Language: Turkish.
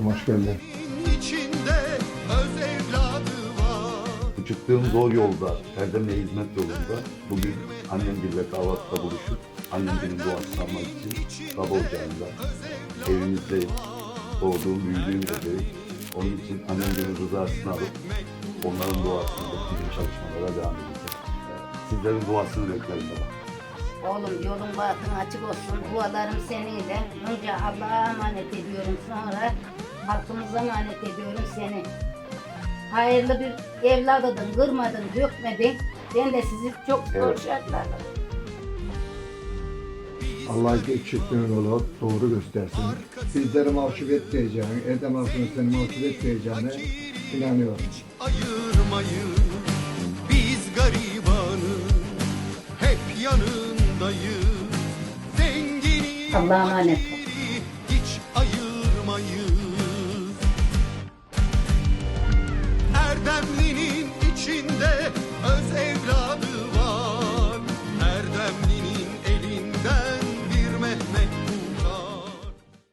Başkanım hoş geldin. içinde öz evladı var. Bu çıktığım zor yolda, Erdem'le hizmet yolunda bugün annemgille kahvaltıda buluşup annemgilin duasını almak için baba ocağında evimizde doğduğum, büyüdüğüm yerdeyiz. Onun için annemgilin rızasını alıp onların duasıyla bizim çalışmalara devam edeceğiz. Sizlerin duasını beklerim baba. Oğlum yolun bahtın açık olsun. Dualarım seninle. Önce Allah'a emanet ediyorum. Sonra halkımıza emanet ediyorum seni. Hayırlı bir evladıdın. Kırmadın, dökmedin. Ben de sizi çok zor Evet. şartlarda Allah geçtiklerin yolu doğru göstersin. Bizleri mahcup etmeyeceğine, Erdem halkını seni mahcup etmeyeceğine inanıyorum. Ayırmayın biz garibanın hep yanındayız. Zengini Allah'a emanet ol.